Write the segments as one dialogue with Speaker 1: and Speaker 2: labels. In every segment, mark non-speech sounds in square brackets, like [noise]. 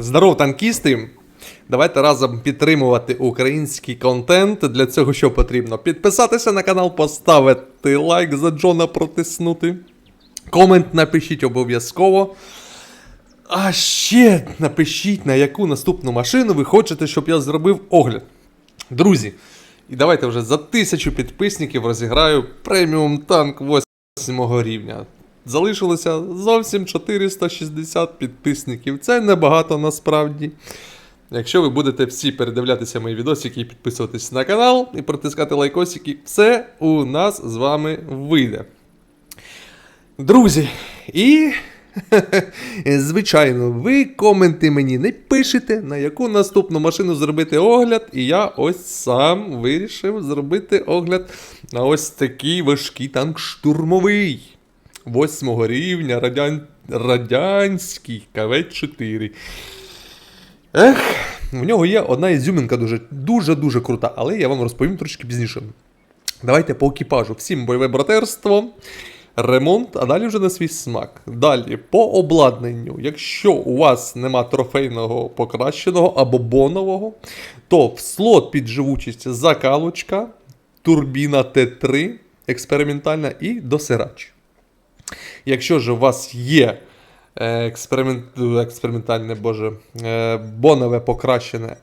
Speaker 1: Здоров, танкісти! Давайте разом підтримувати український контент. Для цього що потрібно? Підписатися на канал, поставити лайк за Джона протиснути. Комент напишіть обов'язково. А ще напишіть, на яку наступну машину ви хочете, щоб я зробив огляд. Друзі, і давайте вже за тисячу підписників розіграю преміум танк 8 рівня. Залишилося зовсім 460 підписників. Це небагато насправді. Якщо ви будете всі передивлятися мої відосики і підписуватись на канал і протискати лайкосики, все у нас з вами вийде. Друзі, і [laughs] звичайно, ви коменти мені не пишете, на яку наступну машину зробити огляд, і я ось сам вирішив зробити огляд на ось такий важкий танк штурмовий. Восьмого рівня радян... радянський КВ-4. Ех, в нього є одна ізюмінка дуже дуже дуже крута, але я вам розповім трошки пізніше. Давайте по екіпажу. Всім бойове братерство, ремонт, а далі вже на свій смак. Далі по обладнанню. Якщо у вас нема трофейного покращеного або бонового, то в слот під живучість закалочка, турбіна Т3 експериментальна і досирач. Якщо ж у вас є е, експеримент, експериментальне, боже, е, бонове покращене,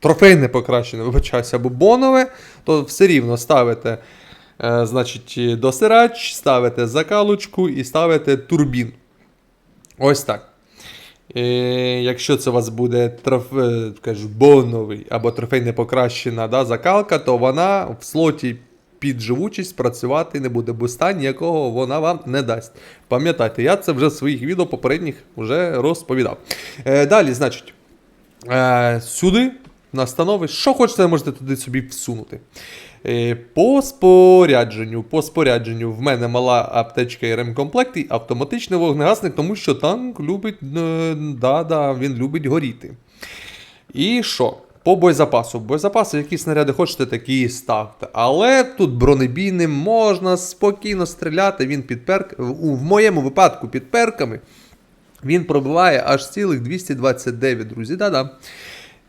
Speaker 1: трофейне покращене, вибачаюся, або бонове, то все рівно ставите е, значить, досирач, ставите закалочку і ставите турбін. Ось так. Е, якщо це у вас буде троф... е, кажу, боновий або трофейне покращена да, закалка, то вона в слоті під живучість працювати не буде, бо стан ніякого вона вам не дасть. Пам'ятайте, я це вже в своїх відео попередніх вже розповідав. Е, далі, значить, е, сюди настанови, що хочете, можете туди собі всунути. Е, По спорядженню, по спорядженню в мене мала аптечка і ремкомплект і автоматичний вогнегасник, тому що танк любить, е, да, да, він любить горіти. І що? По боєзапасу. Боєзапаси, які снаряди хочете, такі і ставте. Але тут бронебійним можна спокійно стріляти. Він під перк... В моєму випадку під перками він пробиває аж цілих 229, друзі. Да-да.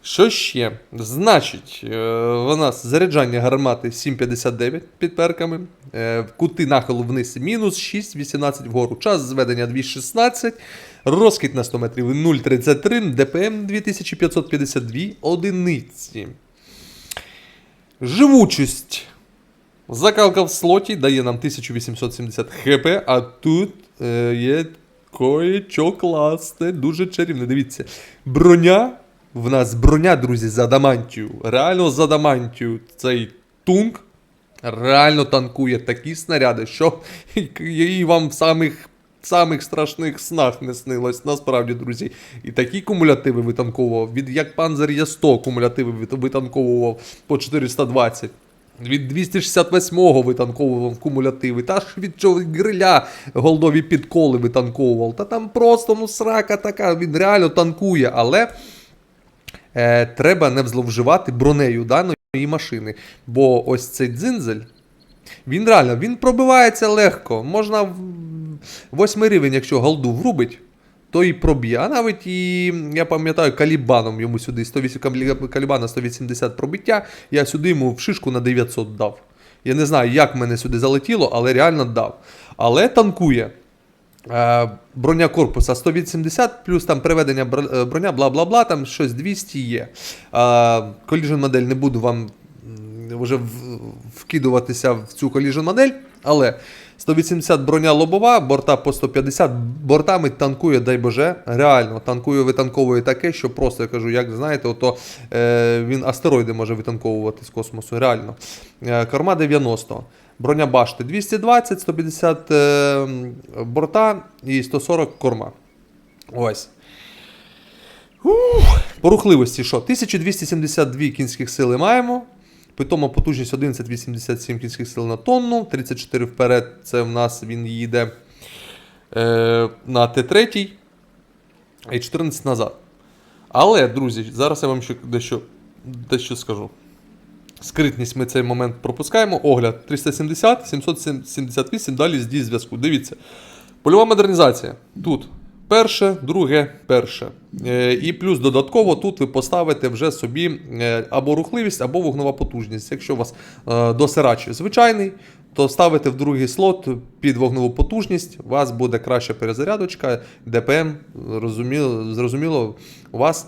Speaker 1: Що ще? Значить, е, у нас заряджання гармати 7,59 під перками, е, кути нахилу вниз мінус 6, 18 вгору. Час зведення 2,16, розкид на 100 метрів 0,33, ДПМ 2552 одиниці. Живучість. Закалка в слоті дає нам 1870 хп, а тут е, є кое-що класне, дуже чарівне. Дивіться. Броня. В нас броня, друзі, з адамантію. Реально з адамантію. Цей тунк реально танкує такі снаряди, що [laughs] і вам в самих. Самих страшних снах не снилось, насправді, друзі. І такі кумулятиви витанковував. Від як Панзер є 100 кумулятиви витанковував по 420. Від 268-го витанковував кумулятиви. Та ж від чого гриля голдові підколи витанковував. Та там просто ну срака така, він реально танкує, але е, треба не зловживати бронею даної машини. Бо ось цей дзинзель, він реально він пробивається легко. Можна восьмий рівень, якщо голду врубить, то і проб'є. А навіть і, я пам'ятаю, калібаном йому сюди 108, калібана 180 пробиття, я сюди йому в шишку на 900 дав. Я не знаю, як мене сюди залетіло, але реально дав. Але танкує. Е, броня корпуса 180, плюс там приведення е, броня, бла бла бла, там щось 200 є. Е, модель не буду вам вже вкидуватися в цю collision модель, але 180 броня лобова, борта по 150, бортами танкує, дай Боже, реально танкує, витанковує таке, що просто я кажу, як знаєте, ото е, він астероїди може витанковувати з космосу, реально. Е, корма 90. Броня башти 220, 150 е, борта і 140 корма. Ось. Ух, по що? 1272 кінських сили маємо. Питома потужність 11,87 кінських сил на тонну. 34 вперед. Це в нас він їде е, на Т3 і 14 назад. Але, друзі, зараз я вам ще дещо, дещо скажу. Скритність ми цей момент пропускаємо. Огляд 370, 778, далі здій зв'язку. Дивіться. Польова модернізація. Тут Перше, друге, перше. Е, І плюс додатково тут ви поставите вже собі е, або рухливість, або вогнова потужність. Якщо у вас е, досирач звичайний, то ставите в другий слот під вогневу потужність, у вас буде краща перезарядочка, ДПМ, розуміло, зрозуміло, у вас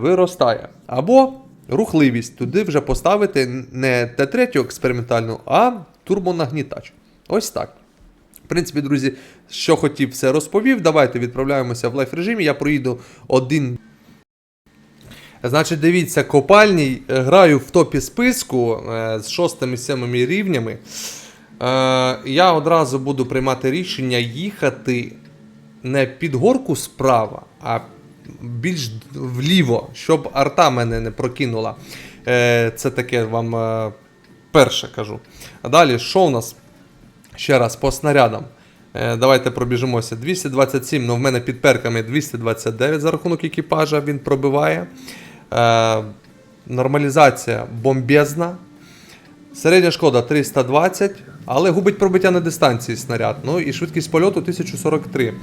Speaker 1: виростає. Або рухливість. Туди вже поставити не Т3 експериментальну, а турбонагнітач. Ось так. В принципі, друзі, що хотів, все розповів. Давайте відправляємося в лайф режимі. Я проїду один. Значить, дивіться, копальній е, граю в топі списку е, з шостими сьомими рівнями. Е, я одразу буду приймати рішення їхати не під горку справа, а більш вліво, щоб арта мене не прокинула. Це таке вам перше кажу. А далі, що у нас? Ще раз по снарядам. Е, давайте пробіжимося. 227, ну в мене під перками 229 за рахунок екіпажа він пробиває. Е, нормалізація бомбезна. Середня шкода 320, але губить пробиття на дистанції снаряд. Ну і швидкість польоту 1043.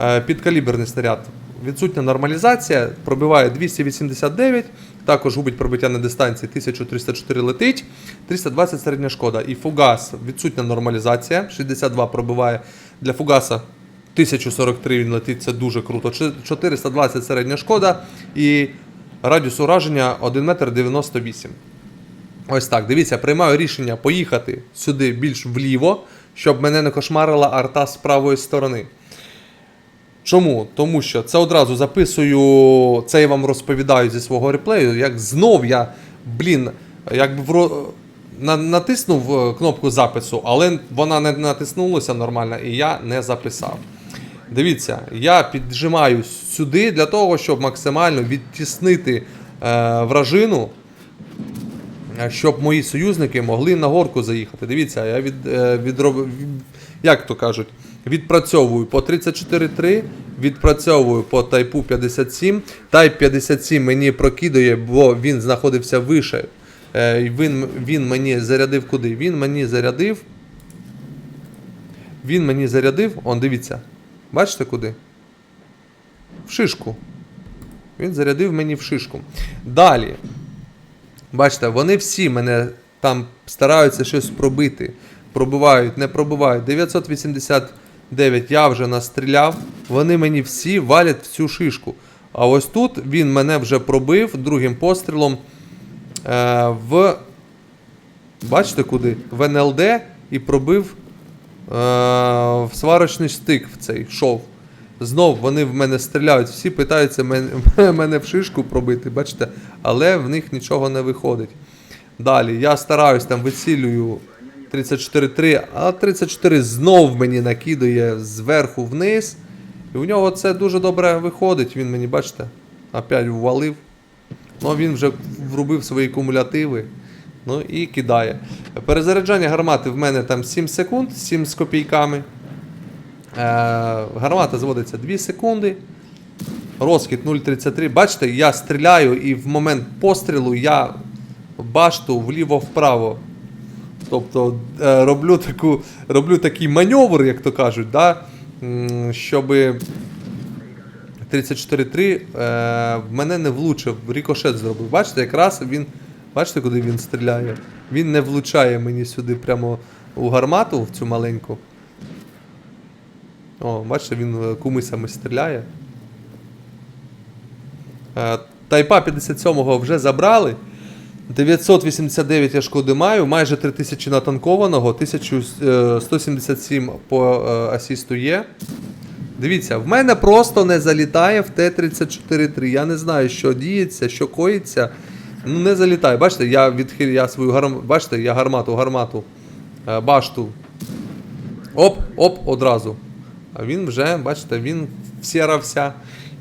Speaker 1: Е, підкаліберний снаряд. Відсутня нормалізація, пробиває 289, також губить пробиття на дистанції 1304 летить, 320 середня шкода. І фугас, відсутня нормалізація, 62 пробиває для фугаса 1043 він летить, це дуже круто. 420 середня шкода і радіус ураження 1 метр 98. Ось так, дивіться, приймаю рішення поїхати сюди більш вліво, щоб мене не кошмарила арта з правої сторони. Чому? Тому що це одразу записую, це я вам розповідаю зі свого реплею, як знов я, блін, якби вро... на, натиснув е, кнопку запису, але вона не натиснулася нормально і я не записав. Дивіться, я піджимаю сюди для того, щоб максимально відтіснити е, вражину, е, щоб мої союзники могли на горку заїхати. Дивіться, я від, е, відроб... як то кажуть, відпрацьовую по 34.3, відпрацьовую по тайпу 57. Тайп 57 мені прокидує, бо він знаходився вище. Е, Він, він мені зарядив куди? Він мені зарядив. Він мені зарядив. Он, дивіться. Бачите куди? В шишку. Він зарядив мені в шишку. Далі. Бачите, вони всі мене там стараються щось пробити. Пробивають, не пробивають. 989 я вже настріляв. Вони мені всі валять в цю шишку. А ось тут він мене вже пробив другим пострілом е, в. Бачите куди? В НЛД і пробив е, в сварочний стик в цей шов. Знов вони в мене стріляють, всі питаються мене, [laughs] мене в шишку пробити, бачите, але в них нічого не виходить. Далі я стараюсь там вицілюю 34-3, а 34 знов мені накидує зверху вниз. І у нього це дуже добре виходить. Він мені, бачите, опять ввалив. Ну, він вже врубив свої кумулятиви. Ну і кидає. Перезаряджання гармати в мене там 7 секунд, 7 з копійками. Е, гармата зводиться 2 секунди. Розхід 0,33. Бачите, я стріляю і в момент пострілу я башту вліво-вправо. Тобто е, роблю, таку, роблю такий маневр, як то кажуть, да? щоб 34-3 е, в мене не влучив, рікошет зробив. Бачите, якраз він. Бачите, куди він стріляє? Він не влучає мені сюди прямо у гармату, в цю маленьку. О, бачите, він е, кумисами стріляє. Тайпа 57-го вже забрали. 989 я шкоди маю, майже 3000 натанкованого, 1177 по е, асісту є. Дивіться, в мене просто не залітає в Т-34-3. Я не знаю, що діється, що коїться. Ну, не залітає. Бачите, я відхилю я свою гармату. Бачите, я гармату, гармату, е, башту. Оп, оп, одразу. А він вже, бачите, він всірався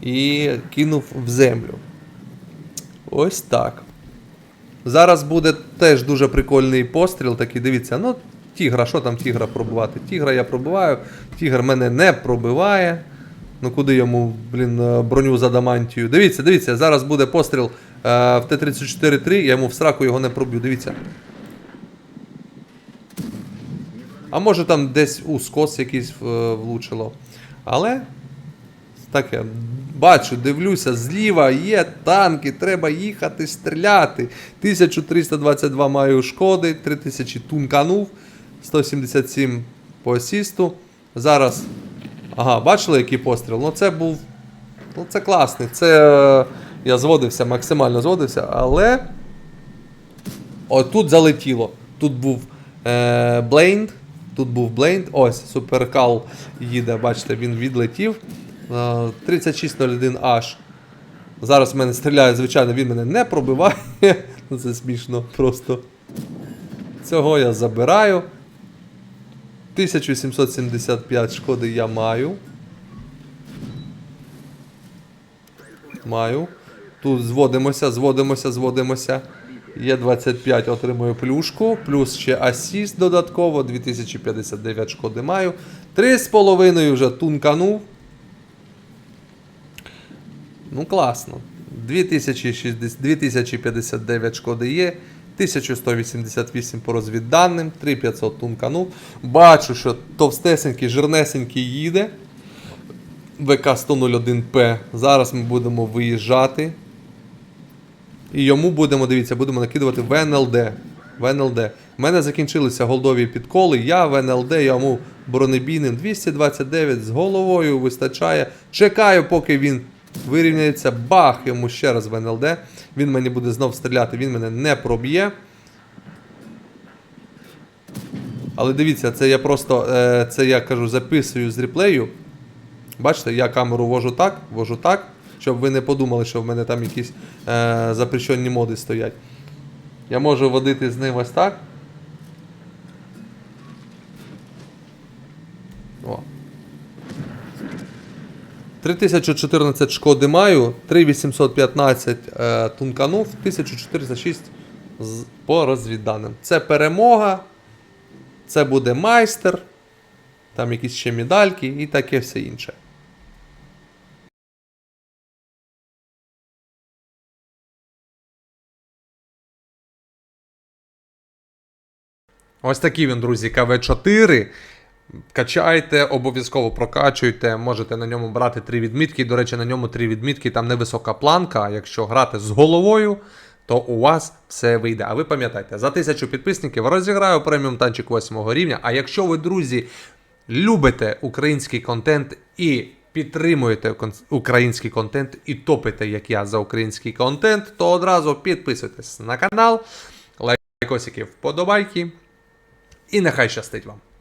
Speaker 1: і кинув в землю. Ось так. Зараз буде теж дуже прикольний постріл. Такий, дивіться, ну, тігра, що там тігра пробивати? Тігра я пробиваю, тігр мене не пробиває. Ну куди йому, блін, е, броню за дамантію. Дивіться, дивіться, зараз буде постріл е, в Т-34-3, я йому в сраку його не проб'ю, дивіться. А може там десь у скос якийсь е, влучило. Але Так я бачу, дивлюся, зліва є танки, треба їхати стріляти. 1322 маю шкоди, 3000 тунканув, 177 по асісту. Зараз. Ага, бачили, який постріл? Ну це був. Ну це класний. Це е, я зводився, максимально зводився, але. О, тут залетіло. Тут був е, Блейнд. Тут був Блейнд. Ось, суперкал їде, бачите, він відлетів. Е, 3601H. Зараз в мене стріляє, звичайно, він мене не пробиває. [laughs] Ну, Це смішно просто. Цього я забираю. 1775 шкоди я маю. Маю. Тут зводимося, зводимося, зводимося. Є 25, отримую плюшку, плюс ще асіст додатково, 2059 шкоди маю. 3,5 вже тунканув. Ну, класно. 2060, 2059 шкоди є. 1188 по розвідданим, 3500 тунканув. Бачу, що товстесенький, жирнесенький їде. ВК-101П. Зараз ми будемо виїжджати. І йому будемо, дивіться, будемо накидувати. В НЛД. У мене закінчилися голдові підколи. Я в НЛД йому бронебійним 229 з головою вистачає. Чекаю, поки він вирівняється. Бах! Йому ще раз в НЛД. Він мені буде знов стріляти, він мене не проб'є. Але дивіться, це я просто е, це я кажу, записую з реплею. Бачите, я камеру вожу так, вожу так, щоб ви не подумали, що в мене там якісь е, запрещені моди стоять. Я можу водити з ним ось так. 3014 шкоди маю, 3815 е, тунканув, 1406 з, по розвідданим. Це перемога. Це буде майстер. Там якісь ще медальки і таке все інше. Ось такий він, друзі, КВ4. Качайте, обов'язково прокачуйте, можете на ньому брати три відмітки. До речі, на ньому три відмітки, там невисока планка. Якщо грати з головою, то у вас все вийде. А ви пам'ятайте, за тисячу підписників розіграю преміум танчик 8 рівня. А якщо ви, друзі, любите український контент і підтримуєте український контент і топите, як я, за український контент, то одразу підписуйтесь на канал, лайкосики, вподобайки. І нехай щастить вам.